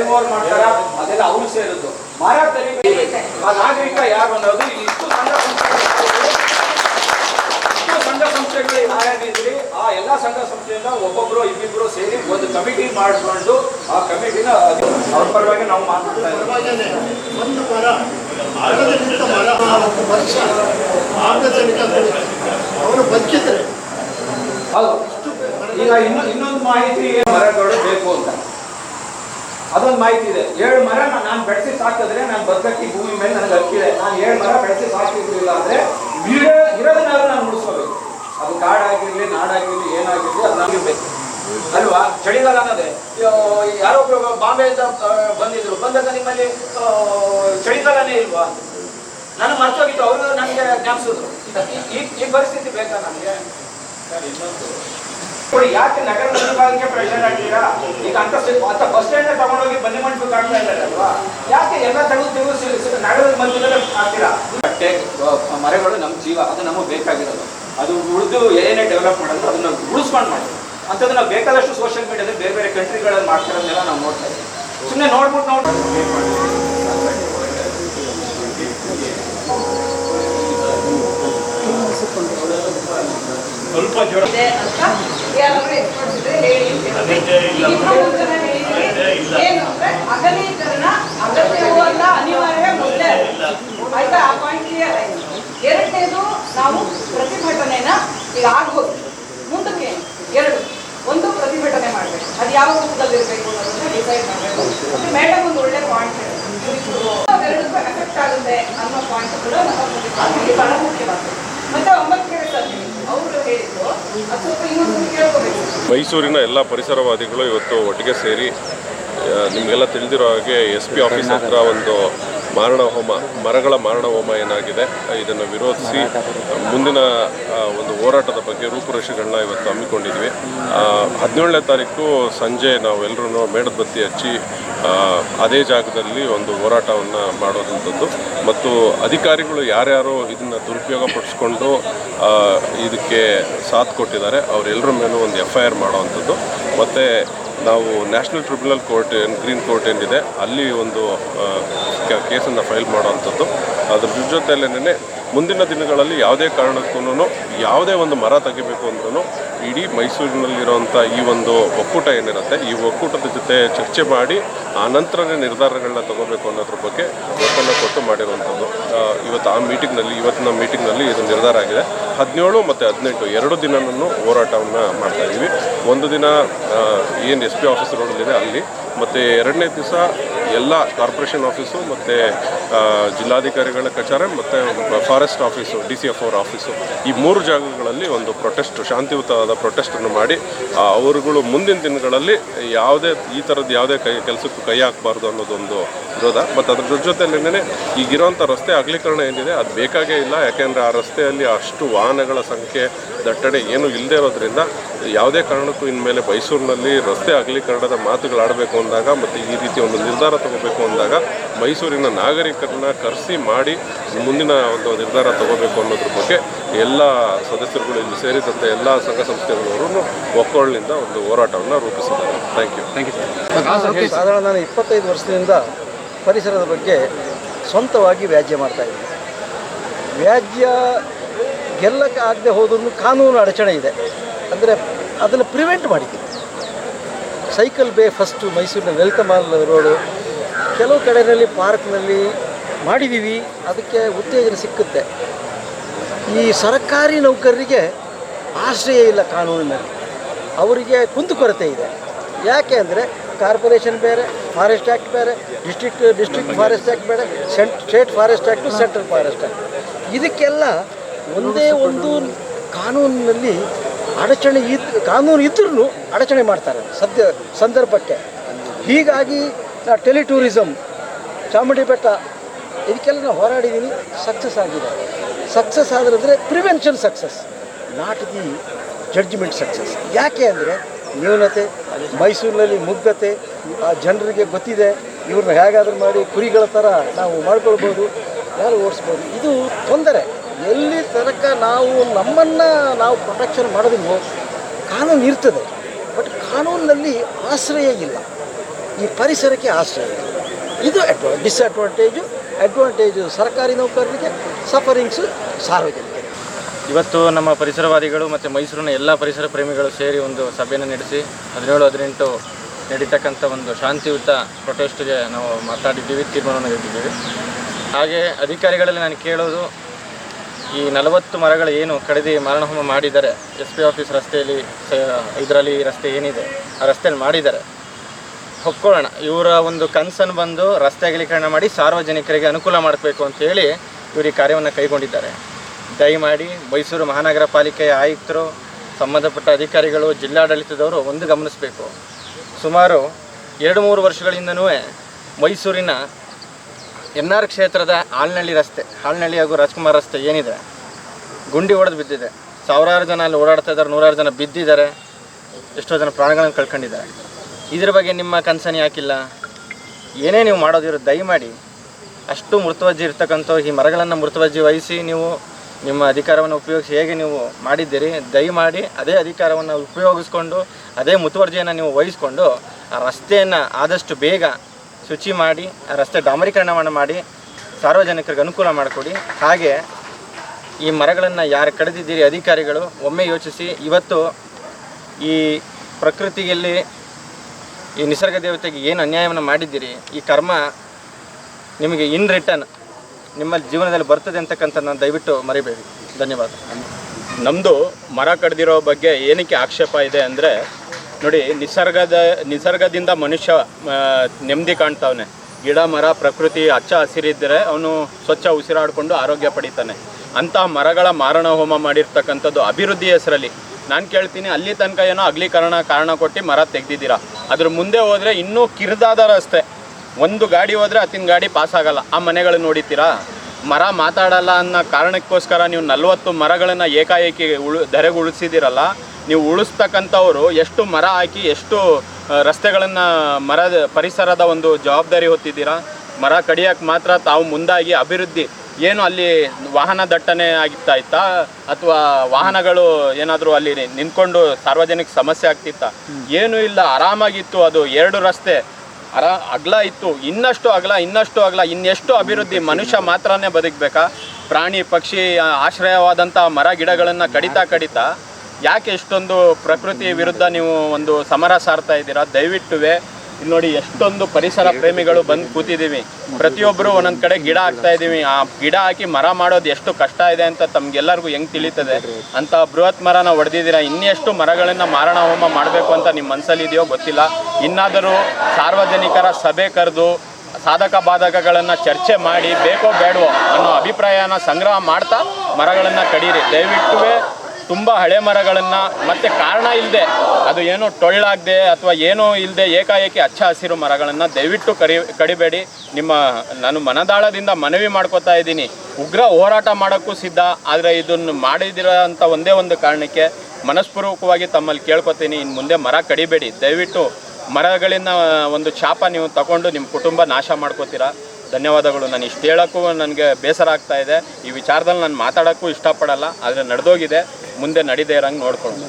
Flyover ಮಾಡ್ತಾರ? ಅದೆಲ್ಲ ಅವ್ರು ಸೇರಿದ್ದು ಮರ ತೆಗಿಬೇಕು ಆ ನಾಗರಿಕ ಯಾರು ಅನ್ನೋದು ಇಷ್ಟು ಸಂಘ ಸಂಸ್ಥೆಗಳು ಸಂಘ ಸಂಸ್ಥೆಗಳು ಯಾರಿದ್ರಿ ಆ ಎಲ್ಲ ಸಂಘ ಸಂಸ್ಥೆಯಿಂದ ಒಬ್ಬೊಬ್ರು ಇಬ್ಬಿಬ್ರು ಸೇರಿ ಒಂದು ಕಮಿಟಿ ಮಾಡಿಕೊಂಡು ಆ ಕಮಿಟಿನ ಅವ್ರ ಪರವಾಗಿ ನಾವು ಮಾತಾಡ್ತಾ ಒಂದು ಮರ ವರ್ಷ ಅವರು ಬದುಕಿದ್ರೆ ಹೌದು. ಈಗ ಇನ್ನು ಇನ್ನೊಂದು ಮಾಹಿತಿ ಮರಗಳು ಬೇಕು ಅಂತ. ಅದೊಂದು ಮಾಹಿತಿ ಇದೆ. ಏಳು ಮರ ನಾನು ಬೆಳೆಸಿ ಸಾಕಿದ್ರೆ ನಾನು ಬದುಕಿ ಭೂಮಿ ಮೇಲೆ ನನಗೆ ಹಕ್ಕಿದೆ ನಾನು ಏಳು ಮರ ಬೆಳೆಸಿ ಸಾಕಿರ್ಲಿಲ್ಲ ಅಂದ್ರೆ ಇರೋ ಇರೋದನ್ನಾದ್ರೂ ನಾನು ಉಳಿಸ್ಕೋಬೇಕು. ಅದು ಕಾಡಾಗಿರ್ಲಿ, ನಾಡಾಗಿರ್ಲಿ, ಏನಾಗಿರ್ಲಿ ಅದು ನನಗೆ ಬೇಕು. ಅಲ್ವಾ? ಚಳಿಗಾಲ ಅನ್ನೋದೇ. ಯಾರೋ ಒಬ್ರು ಬಾಂಬೆಯಿಂದ ಬಂದಿದ್ರು. ಬಂದಾಗ ನಿಮ್ಮಲ್ಲಿ ಚಳಿಗಾಲನೇ ಇಲ್ವಾ? ನಾನು ಮರ್ತೋಗಿತ್ತು. ಅವರು ನನಗೆ ಜ್ಞಾಪಿಸಿದ್ರು. ಈ ಪರಿಸ್ಥಿತಿ ಬೇಕಾ ನನಗೆ? ನೋಡಿ ಯಾಕೆ ನಗರ ವಿಭಾಗಕ್ಕೆ ಪ್ರೆಷರ್ ಆಗ್ತೀರಾ? ಈಗ ಅಂತ ಅಂತ ಬಸ್ ಸ್ಟ್ಯಾಂಡ್ ತಗೊಂಡೋಗಿ ಬನ್ನಿ ಮಂಟಪಕ್ಕೆ ಆಗ್ತಾ ಇದ್ದಾರೆ ಅಲ್ವಾ ಯಾಕೆ ಎಲ್ಲ ತಗೊಂಡು ತೆಗೆದು ನಗರದ ಮಧ್ಯದಲ್ಲಿ ಆಗ್ತೀರಾ? ಬಟ್ಟೆ ಮರಗಳು ನಮ್ಮ ಜೀವ ಅದು ನಮಗೆ ಬೇಕಾಗಿರೋದು. ಅದು ಉಳಿದು ಏನೇ ಡೆವಲಪ್ ಮಾಡೋದು ಅದನ್ನ ಉಳಿಸ್ಕೊಂಡು ಮಾಡಿ ಅಂಥದ್ದು ನಾವು ಬೇಕಾದಷ್ಟು ಸೋಷಿಯಲ್ ಮೀಡಿಯಾದಲ್ಲಿ ಬೇರೆ ಬೇರೆ ಕಂಟ್ರಿಗಳಲ್ಲಿ ಮಾಡ್ತಿರೋದನ್ನೆಲ್ಲ ನಾವು ನೋಡ್ತಾ ಇದ್ದೀವಿ. ಸುಮ್ಮನೆ ನೋಡ್ಬಿಟ್ಟು ನೋಡಿ ಸ್ವಲ್ಪ ಜ್ವರ ಇದೆ ಅಂತ ಅಗಲೀಕರಣ ಅಗತ್ಯವೂ ಅಲ್ಲ ಅನಿವಾರ್ಯ ಮೊದಲೇ ಆಯ್ತಾ ಆ ಪಾಯಿಂಟ್ ಕ್ಲಿಯರ್ ಆಯ್ತು ಎರಡನೇದು ನಾವು ಪ್ರತಿಭಟನೆನ ಈಗ ಆಗ್ಬೋದು ಮುಂದಕ್ಕೆ ಎರಡು, ಒಂದು ಪ್ರತಿಭಟನೆ ಮಾಡಬೇಕು. ಅದು ಯಾವ ರೂಪದಲ್ಲಿ ಇರಬೇಕು ಅನ್ನೋದನ್ನ ಡಿಸೈಡ್ ಮಾಡಬೇಕು. ಮೇಡಮ್ ಒಂದು ಒಳ್ಳೆ ಪಾಯಿಂಟ್ ಅವೆರಡಕ್ಕೂ ಎಫೆಕ್ಟ್ ಆಗುತ್ತೆ ಅನ್ನೋ ಪಾಯಿಂಟ್ ಕೂಡ ನಮ್ಮ ಪ್ರತಿಭಟನೆಗೆ ಬಹಳ ಮುಖ್ಯವಾಗಿದೆ ಮತ್ತೆ ಒಂಬತ್ತು ಸರ್ ಅವರು ಹೇಳಿದ್ದು ಅದು ಸ್ವಲ್ಪ ಇನ್ನೊಂದು ಕೇಳ್ಕೋಬೇಕು ಮೈಸೂರಿನ ಎಲ್ಲ ಪರಿಸರವಾದಿಗಳು ಇವತ್ತು ಒಟ್ಟಿಗೆ ಸೇರಿ ನಿಮಗೆಲ್ಲ ತಿಳಿದಿರೋ ಹಾಗೆ ಎಸ್ ಪಿ ಆಫೀಸ್ ಹತ್ರ ಒಂದು ಮಾರಣ ಹೋಮ ಮರಗಳ ಮಾರಣ ಹೋಮ ಏನಾಗಿದೆ, ಇದನ್ನು ವಿರೋಧಿಸಿ ಮುಂದಿನ ಒಂದು ಹೋರಾಟದ ಬಗ್ಗೆ ರೂಪುರೇಷೆಗಳನ್ನ ಇವತ್ತು ಹಮ್ಮಿಕೊಂಡಿದ್ವಿ. ಹದಿನೇಳನೇ ತಾರೀಕು ಸಂಜೆ ನಾವೆಲ್ಲರೂ ಮೇಣದ ಬತ್ತಿ ಹಚ್ಚಿ ಅದೇ ಜಾಗದಲ್ಲಿ ಒಂದು ಹೋರಾಟವನ್ನು ಮಾಡೋದಂಥದ್ದು. ಮತ್ತು ಅಧಿಕಾರಿಗಳು ಯಾರ್ಯಾರು ಇದನ್ನು ದುರುಪಯೋಗ ಪಡಿಸ್ಕೊಂಡು ಇದಕ್ಕೆ ಸಾಥ್ ಕೊಟ್ಟಿದ್ದಾರೆ ಅವರೆಲ್ಲರ ಮೇಲೂ ಒಂದು ಎಫ್ ಐ ಆರ್ ಮಾಡೋವಂಥದ್ದು. ಮತ್ತು ನಾವು ನ್ಯಾಷನಲ್ ಟ್ರಿಬ್ಯುನಲ್ ಕೋರ್ಟ್ ಏನು, ಗ್ರೀನ್ ಕೋರ್ಟ್ ಏನಿದೆ, ಅಲ್ಲಿ ಒಂದು ಕೇಸನ್ನು ಫೈಲ್ ಮಾಡುವಂಥದ್ದು. ಅದ್ರ ಜೊತೆಯಲ್ಲೇನೆ ಮುಂದಿನ ದಿನಗಳಲ್ಲಿ ಯಾವುದೇ ಕಾರಣಕ್ಕೂ ಯಾವುದೇ ಒಂದು ಮರ ತೆಗಿಬೇಕು ಅಂದ್ರೂ ಇಡೀ ಮೈಸೂರಿನಲ್ಲಿರುವಂಥ ಈ ಒಂದು ಒಕ್ಕೂಟ ಏನಿರುತ್ತೆ, ಈ ಒಕ್ಕೂಟದ ಜೊತೆ ಚರ್ಚೆ ಮಾಡಿ, ಆ ನಂತರನೇ ನಿರ್ಧಾರಗಳನ್ನ ತಗೋಬೇಕು ಅನ್ನೋದ್ರ ಬಗ್ಗೆ ಒತ್ತನ್ನು ಕೊಟ್ಟು ಮಾಡಿರುವಂಥದ್ದು. ಇವತ್ತು ಆ ಮೀಟಿಂಗ್ನಲ್ಲಿ, ಇವತ್ತಿನ ಮೀಟಿಂಗ್ನಲ್ಲಿ ಇದು ನಿರ್ಧಾರ ಆಗಿದೆ. ಹದಿನೇಳು ಮತ್ತು ಹದಿನೆಂಟು, ಎರಡು ದಿನನೂ ಹೋರಾಟವನ್ನು ಮಾಡ್ತಾ ಇದ್ದೀವಿ ಒಂದು ದಿನ ಏನು ಎಸ್ ಪಿ ಆಫೀಸ್ ರೋಡಲ್ಲಿದೆ ಅಲ್ಲಿ. ಮತ್ತು ಎರಡನೇ ದಿವಸ ಎಲ್ಲ ಕಾರ್ಪೊರೇಷನ್ ಆಫೀಸು ಮತ್ತು ಜಿಲ್ಲಾಧಿಕಾರಿಗಳ ಕಚೇರಿ ಮತ್ತು forest office, D C F ಅವ್ರ ಆಫೀಸು ಈ ಮೂರು ಜಾಗಗಳಲ್ಲಿ ಒಂದು ಪ್ರೊಟೆಸ್ಟ್, ಶಾಂತಿಯುತವಾದ ಪ್ರೊಟೆಸ್ಟನ್ನು ಮಾಡಿ ಅವರುಗಳು ಮುಂದಿನ ದಿನಗಳಲ್ಲಿ ಯಾವುದೇ, ಈ ಥರದ್ದು ಯಾವುದೇ ಕೈ, ಕೆಲಸಕ್ಕೂ ಕೈ ಹಾಕಬಾರ್ದು ಅನ್ನೋದೊಂದು ವಿರೋಧ. ಮತ್ತು ಅದ್ರ ಜೊತೆಯಲ್ಲೇ ಈಗಿರೋಂಥ ರಸ್ತೆ ಅಗಲೀಕರಣ ಏನಿದೆ, ಅದು ಬೇಕಾಗೇ ಇಲ್ಲ. ಯಾಕೆಂದರೆ ಆ ರಸ್ತೆಯಲ್ಲಿ ಅಷ್ಟು ವಾಹನಗಳ ಸಂಖ್ಯೆ ದಟ್ಟಣೆ ಏನೂ ಇಲ್ಲದೆ ಇರೋದ್ರಿಂದ ಯಾವುದೇ ಕಾರಣಕ್ಕೂ ಇನ್ಮೇಲೆ ಮೈಸೂರಿನಲ್ಲಿ ರಸ್ತೆ ಅಗಲೀಕರಣದ ಮಾತುಗಳಾಡಬೇಕು ಅಂದಾಗ ಮತ್ತು ಈ ರೀತಿ ಒಂದು ನಿರ್ಧಾರ ತಗೋಬೇಕು ಅಂದಾಗ ಮೈಸೂರಿನ ನಾಗರಿಕರನ್ನ ಕರೆಸಿ ಮಾಡಿ ಮುಂದಿನ ಒಂದು ನಿರ್ಧಾರ ತಗೋಬೇಕು ಅನ್ನೋದ್ರ ಬಗ್ಗೆ ಎಲ್ಲ ಸದಸ್ಯರುಗಳು ಇಲ್ಲಿ ಸೇರಿದಂತೆ ಎಲ್ಲ ಸಂಘ ಸಂಸ್ಥೆಗಳವರು ಒಕ್ಕೊಳ್ಳಿಂದ ಒಂದು ಹೋರಾಟವನ್ನು ರೂಪಿಸಿದ್ದಾರೆ. ಥ್ಯಾಂಕ್ ಯು ಥ್ಯಾಂಕ್ ಯು ಸಾಧಾರಣ ನಾನು ಇಪ್ಪತ್ತೈದು ವರ್ಷದಿಂದ ಪರಿಸರದ ಬಗ್ಗೆ ಸ್ವಂತವಾಗಿ ವ್ಯಾಜ್ಯ ಮಾಡ್ತಾ ಇದ್ದೀನಿ. ವ್ಯಾಜ್ಯ ಗೆಲ್ಲಕ್ಕೆ ಆಗದೆ ಹೋದ್ರೂ ಕಾನೂನು ಅಡಚಣೆ ಇದೆ. ಅಂದರೆ ಅದನ್ನು ಪ್ರಿವೆಂಟ್ ಮಾಡಿದ್ದೀವಿ ಸೈಕಲ್ ಬೇ ಫಸ್ಟು ಮೈಸೂರಿನ ವೆಲ್ಕಮ್ ಮಾಲ್ ರೋಡು ಕೆಲವು ಕಡೆಯಲ್ಲಿ ಪಾರ್ಕ್ನಲ್ಲಿ ಮಾಡಿದ್ದೀವಿ ಅದಕ್ಕೆ ಉತ್ತೇಜನ ಸಿಕ್ಕುತ್ತೆ. ಈ ಸರ್ಕಾರಿ ನೌಕರರಿಗೆ ಆಶ್ರಯ ಇಲ್ಲ ಕಾನೂನಿನಲ್ಲಿ. ಅವರಿಗೆ ಕುಂದುಕೊರತೆ ಇದೆ. ಯಾಕೆ ಅಂದರೆ ಕಾರ್ಪೊರೇಷನ್ ಬೇರೆ ಫಾರೆಸ್ಟ್ ಆ್ಯಕ್ಟ್ ಬೇರೆ ಡಿಸ್ಟ್ರಿಕ್ಟ್ ಡಿಸ್ಟ್ರಿಕ್ಟ್ ಫಾರೆಸ್ಟ್ ಆ್ಯಕ್ಟ್ ಬೇರೆ cent state forest act central forest act ಇದಕ್ಕೆಲ್ಲ ಒಂದೇ ಒಂದು ಕಾನೂನಿನಲ್ಲಿ ಅಡಚಣೆ ಇದ್, ಕಾನೂನು ಇದ್ರೂ ಅಡಚಣೆ ಮಾಡ್ತಾರೆ ಸದ್ಯ ಸಂದರ್ಭಕ್ಕೆ. ಹೀಗಾಗಿ ಟೆಲಿ ಟೂರಿಸಮ್ ಚಾಮುಂಡಿ ಬೆಟ್ಟ ಇದಕ್ಕೆಲ್ಲ ನಾವು ಹೋರಾಡಿದ್ದೀನಿ ಸಕ್ಸಸ್ ಆಗಿದೆ. ಸಕ್ಸಸ್ ಆದ್ರೆ prevention success not the judgement success ಯಾಕೆ ಅಂದರೆ ನ್ಯೂನತೆ, ಮೈಸೂರಿನಲ್ಲಿ ಮುಗ್ಧತೆ, ಆ ಜನರಿಗೆ ಗೊತ್ತಿದೆ, ಇವ್ರನ್ನ ಹೇಗಾದರೂ ಮಾಡಿ ಕುರಿಗಳ ಥರ ನಾವು ಮಾಡ್ಕೊಳ್ಬೋದು ಯಾರು ಓಡಿಸ್ಬೋದು. ಇದು ತೊಂದರೆ. ಎಲ್ಲಿ ತನಕ ನಾವು ನಮ್ಮನ್ನು ನಾವು ಪ್ರೊಟೆಕ್ಷನ್ ಮಾಡೋದಿಲ್ಲ ಕಾನೂನು ಇರ್ತದೆ. ಬಟ್ ಕಾನೂನಿನಲ್ಲಿ ಆಶ್ರಯ ಇಲ್ಲ. ಈ ಪರಿಸರಕ್ಕೆ ಆಶ್ರಯ ಇಲ್ಲ. ಇದು ಅಡ್ವಾ ಡಿಸ್ಅಡ್ವಾಂಟೇಜು ಅಡ್ವಾಂಟೇಜು ಸರ್ಕಾರಿ ನೌಕರರಿಗೆ ಸಫರಿಂಗ್ಸು ಸಾರ್ವಜನಿಕರಿಗೆ. ಇವತ್ತು ನಮ್ಮ ಪರಿಸರವಾದಿಗಳು ಮತ್ತು ಮೈಸೂರಿನ ಎಲ್ಲ ಪರಿಸರ ಪ್ರೇಮಿಗಳು ಸೇರಿ ಒಂದು ಸಭೆಯನ್ನು ನಡೆಸಿ, ಹದಿನೇಳು, ಹದಿನೆಂಟು ನಡೀತಕ್ಕಂಥ ಒಂದು ಶಾಂತಿಯುತ ಪ್ರೊಟೆಸ್ಟ್ಗೆ ನಾವು ಮಾತಾಡಿದ್ದೀವಿ, ತೀರ್ಮಾನವನ್ನು ತೆಗೆದಿದ್ದೀವಿ ಹಾಗೆ ಅಧಿಕಾರಿಗಳಲ್ಲಿ ನಾನು ಕೇಳೋದು ಈ ನಲವತ್ತು ಮರಗಳು ಏನು ಕಡಿದು ಮಾರಣಹೋಮ ಮಾಡಿದ್ದಾರೆ ಎಸ್ ಪಿ ಆಫೀಸ್ ರಸ್ತೆಯಲ್ಲಿ ಇದರಲ್ಲಿ ರಸ್ತೆ ಏನಿದೆ, ಆ ರಸ್ತೆಯಲ್ಲಿ ಮಾಡಿದ್ದಾರೆ ಹೊಕ್ಕೊಳ್ಳೋಣ ಇವರ ಒಂದು ಕನ್ಸನ್ನು ಬಂದು ರಸ್ತೆ ಅಗಲೀಕರಣ ಮಾಡಿ ಸಾರ್ವಜನಿಕರಿಗೆ ಅನುಕೂಲ ಮಾಡಬೇಕು ಅಂತೇಳಿ ಇವರು ಈ ಕಾರ್ಯವನ್ನು ಕೈಗೊಂಡಿದ್ದಾರೆ. ದಯಮಾಡಿ ಮೈಸೂರು ಮಹಾನಗರ ಪಾಲಿಕೆಯ ಆಯುಕ್ತರು, ಸಂಬಂಧಪಟ್ಟ ಅಧಿಕಾರಿಗಳು, ಜಿಲ್ಲಾಡಳಿತದವರು ಒಂದು ಗಮನಿಸಬೇಕು. ಸುಮಾರು ಎರಡು ಮೂರು ವರ್ಷಗಳಿಂದನೂ ಮೈಸೂರಿನ ಎನ್ ಆರ್ ಕ್ಷೇತ್ರದ ಆಲ್ನಳ್ಳಿ ರಸ್ತೆ ಆಲ್ನಳ್ಳಿ ಹಾಗೂ ರಾಜ್ಕುಮಾರ್ ರಸ್ತೆ ಏನಿದೆ? ಗುಂಡಿ ಹೊಡೆದು ಬಿದ್ದಿದೆ. ಸಾವಿರಾರು ಜನ ಅಲ್ಲಿ ಓಡಾಡ್ತಾ ಇದ್ದಾರೆ, ನೂರಾರು ಜನ ಬಿದ್ದಿದ್ದಾರೆ. ಎಷ್ಟೋ ಜನ ಪ್ರಾಣಗಳನ್ನು ಕಳ್ಕೊಂಡಿದ್ದಾರೆ. ಇದ್ರ ಬಗ್ಗೆ ನಿಮ್ಮ ಕನ್ಸನಿ ಯಾಕಿಲ್ಲ? ಏನೇ ನೀವು ಮಾಡೋದಿರೋ ದಯಮಾಡಿ ಅಷ್ಟು ಮೃತವಜ್ಜಿ ಇರ್ತಕ್ಕಂಥ, ಈ ಮರಗಳನ್ನು ಮೃತವಜ್ಜಿ ವಹಿಸಿ ನೀವು ನಿಮ್ಮ ಅಧಿಕಾರವನ್ನು ಉಪಯೋಗಿಸಿ ಹೇಗೆ ನೀವು ಮಾಡಿದ್ದೀರಿ, ದಯಮಾಡಿ ಅದೇ ಅಧಿಕಾರವನ್ನು ಉಪಯೋಗಿಸ್ಕೊಂಡು, ಅದೇ ಮುತುವರ್ಜಿಯನ್ನು ನೀವು ವಹಿಸ್ಕೊಂಡು ಆ ರಸ್ತೆಯನ್ನು ಆದಷ್ಟು ಬೇಗ ಶುಚಿ ಮಾಡಿ, ರಸ್ತೆ ಡಾಮರೀಕರಣವನ್ನು ಮಾಡಿ, ಸಾರ್ವಜನಿಕರಿಗೆ ಅನುಕೂಲ ಮಾಡಿಕೊಡಿ. ಹಾಗೆ ಈ ಮರಗಳನ್ನು ಯಾರು ಕಡಿದಿದ್ದೀರಿ ಅಧಿಕಾರಿಗಳು, ಒಮ್ಮೆ ಯೋಚಿಸಿ. ಇವತ್ತು ಈ ಪ್ರಕೃತಿಯಲ್ಲಿ, ಈ ನಿಸರ್ಗ ದೇವತೆಗೆ ಏನು ಅನ್ಯಾಯವನ್ನು ಮಾಡಿದ್ದೀರಿ? ಈ ಕರ್ಮ ನಿಮಗೆ ಇನ್ ರಿಟರ್ನ್ ನಿಮ್ಮ ಜೀವನದಲ್ಲಿ ಬರ್ತದೆ ಅಂತಕ್ಕಂಥದ್ದನ್ನು ದಯವಿಟ್ಟು ಮರಿಬೇಡಿ. ಧನ್ಯವಾದ. ನಮ್ಮದು ಮರ ಕಡ್ದಿರೋ ಬಗ್ಗೆ ಏನಕ್ಕೆ ಆಕ್ಷೇಪ ಇದೆ ಅಂದರೆ ನೋಡಿ, ನಿಸರ್ಗದ, ನಿಸರ್ಗದಿಂದ ಮನುಷ್ಯ ನೆಮ್ಮದಿ ಕಾಣ್ತಾವನೆ. ಗಿಡ, ಮರ, ಪ್ರಕೃತಿ ಹಚ್ಚ ಹಸಿರಿದ್ದರೆ ಅವನು ಸ್ವಚ್ಛ ಉಸಿರಾಡಿಕೊಂಡು ಆರೋಗ್ಯ ಪಡಿತಾನೆ. ಅಂಥ ಮರಗಳ ಮಾರಣ ಹೋಮ ಮಾಡಿರ್ತಕ್ಕಂಥದ್ದು ಅಭಿವೃದ್ಧಿ ಹೆಸರಲ್ಲಿ. ನಾನು ಕೇಳ್ತೀನಿ, ಅಲ್ಲಿ ತನಕ ಏನೋ ಅಗಲೀಕರಣ, ಕಾರಣ ಕೊಟ್ಟು ಮರ ತೆಗ್ದಿದ್ದೀರಾ? ಅದ್ರ ಮುಂದೆ ಹೋದರೆ ಇನ್ನೂ ಕಿರಿದಾದ ರಸ್ತೆ ಒಂದು ಗಾಡಿ ಹೋದರೆ ಅತ್ತಿನ ಗಾಡಿ ಪಾಸ್ ಆಗಲ್ಲ. ಆ ಮನೆಗಳು ನೋಡಿತೀರಾ ಮರ ಮಾತಾಡಲ್ಲ ಅನ್ನೋ ಕಾರಣಕ್ಕೋಸ್ಕರ ನೀವು ನಲವತ್ತು ಮರಗಳನ್ನು ಏಕಾಏಕಿ ಉಳು, ಧರೆಗೆ ಉಳಿಸಿದ್ದೀರಲ್ಲ ನೀವು ಉಳಿಸ್ತಕ್ಕಂಥವ್ರು ಎಷ್ಟು ಮರ ಹಾಕಿ ಎಷ್ಟು ರಸ್ತೆಗಳನ್ನು ಮರದ ಪರಿಸರದ ಒಂದು ಜವಾಬ್ದಾರಿ ಹೊತ್ತಿದ್ದೀರಾ? ಮರ ಕಡಿಯೋಕ್ಕೆ ಮಾತ್ರ ತಾವು ಮುಂದಾಗಿ ಅಭಿವೃದ್ಧಿ, ಏನು ಅಲ್ಲಿ ವಾಹನ ದಟ್ಟಣೆ ಆಗಿತ್ತಾ ಇತ್ತಾ? ಅಥವಾ ವಾಹನಗಳು ಏನಾದರೂ ಅಲ್ಲಿ ನಿಂತ್ಕೊಂಡು ಸಾರ್ವಜನಿಕ ಸಮಸ್ಯೆ ಆಗ್ತಿತ್ತಾ? ಏನೂ ಇಲ್ಲ, ಆರಾಮಾಗಿತ್ತು ಅದು ಎರಡು ರಸ್ತೆ. ಅರಾ, ಅಗಲ ಇತ್ತು, ಇನ್ನಷ್ಟು ಅಗಲ ಇನ್ನಷ್ಟು ಅಗಲ, ಇನ್ನೆಷ್ಟು ಅಭಿವೃದ್ಧಿ, ಮನುಷ್ಯ ಮಾತ್ರನೇ ಬದುಕಬೇಕಾ? ಪ್ರಾಣಿ, ಪಕ್ಷಿ ಆಶ್ರಯವಾದಂಥ ಮರ ಗಿಡಗಳನ್ನು ಕಡಿತಾ ಕಡಿತಾ ಯಾಕೆ ಇಷ್ಟೊಂದು ಪ್ರಕೃತಿ ವಿರುದ್ಧ ನೀವು ಒಂದು ಸಮರ ಸಾರ್ತಾ ಇದ್ದೀರಾ? ದಯವಿಟ್ಟುವೆ. ಇಲ್ಲಿ ನೋಡಿ ಎಷ್ಟೊಂದು ಪರಿಸರ ಪ್ರೇಮಿಗಳು ಬಂದು ಕೂತಿದ್ದೀವಿ. ಪ್ರತಿಯೊಬ್ಬರು ಒಂದೊಂದು ಕಡೆ ಗಿಡ ಹಾಕ್ತಾ ಇದ್ದೀವಿ. ಆ ಗಿಡ ಹಾಕಿ ಮರ ಮಾಡೋದು ಎಷ್ಟು ಕಷ್ಟ ಇದೆ ಅಂತ ತಮ್ಗೆಲ್ಲರಿಗೂ ಹೆಂಗೆ ತಿಳಿತದೆ? ಅಂತ ಬೃಹತ್ ಮರನ ಹೊಡೆದಿದ್ದೀರಾ? ಇನ್ನೆಷ್ಟು ಮರಗಳನ್ನು ಮಾರಣ ಹೋಮ ಮಾಡಬೇಕು ಅಂತ ನಿಮ್ಮ ಮನಸ್ಸಲ್ಲಿ ಇದೆಯೋ ಗೊತ್ತಿಲ್ಲ. ಇನ್ನಾದರೂ ಸಾರ್ವಜನಿಕರ ಸಭೆ ಕರೆದು ಸಾಧಕ ಬಾಧಕಗಳನ್ನು ಚರ್ಚೆ ಮಾಡಿ ಬೇಕೋ ಬೇಡವೋ ಅನ್ನೋ ಅಭಿಪ್ರಾಯನ ಸಂಗ್ರಹ ಮಾಡ್ತಾ ಮರಗಳನ್ನು ಕಡೀರಿ. ದಯವಿಟ್ಟುವೆ. ತುಂಬ ಹಳೆ ಮರಗಳನ್ನು ಮತ್ತೆ ಕಾರಣ ಇಲ್ಲದೆ ಅದು ಏನೋ ಟೊಳ್ಳಾಗದೆ ಅಥವಾ ಏನೋ ಇಲ್ಲದೆ ಏಕಾಏಕಿ ಹಚ್ಚ ಹಸಿರು ಮರಗಳನ್ನು ದಯವಿಟ್ಟು ಕರಿ, ಕಡಿಬೇಡಿ. ನಿಮ್ಮ, ನಾನು ಮನದಾಳದಿಂದ ಮನವಿ ಮಾಡ್ಕೋತಾ ಇದ್ದೀನಿ. ಉಗ್ರ ಹೋರಾಟ ಮಾಡೋಕ್ಕೂ ಸಿದ್ಧ, ಆದರೆ ಇದನ್ನು ಮಾಡಿದಿರೋ ಒಂದೇ ಒಂದು ಕಾರಣಕ್ಕೆ ಮನಸ್ಪೂರ್ವಕವಾಗಿ ತಮ್ಮಲ್ಲಿ ಕೇಳ್ಕೊತೀನಿ ಇನ್ನು ಮುಂದೆ ಮರ ಕಡಿಬೇಡಿ. ದಯವಿಟ್ಟು ಮರಗಳಿಂದ ಒಂದು ಚಾಪ ನೀವು ತಗೊಂಡು ನಿಮ್ಮ ಕುಟುಂಬ ನಾಶ ಮಾಡ್ಕೋತೀರಾ? ಧನ್ಯವಾದಗಳು. ನಾನು ಇಷ್ಟು ಹೇಳೋಕ್ಕೂ ನನಗೆ ಬೇಸರ ಆಗ್ತಾ ಇದೆ. ಈ ವಿಚಾರದಲ್ಲಿ ನಾನು ಮಾತಾಡೋಕ್ಕೂ ಇಷ್ಟಪಡಲ್ಲ, ಆದರೆ ನಡೆದೋಗಿದೆ. ಮುಂದೆ ನಡೀದೇ ಇರೋಂಗೆ ನೋಡ್ಕೊಳ್ಳೋಣ.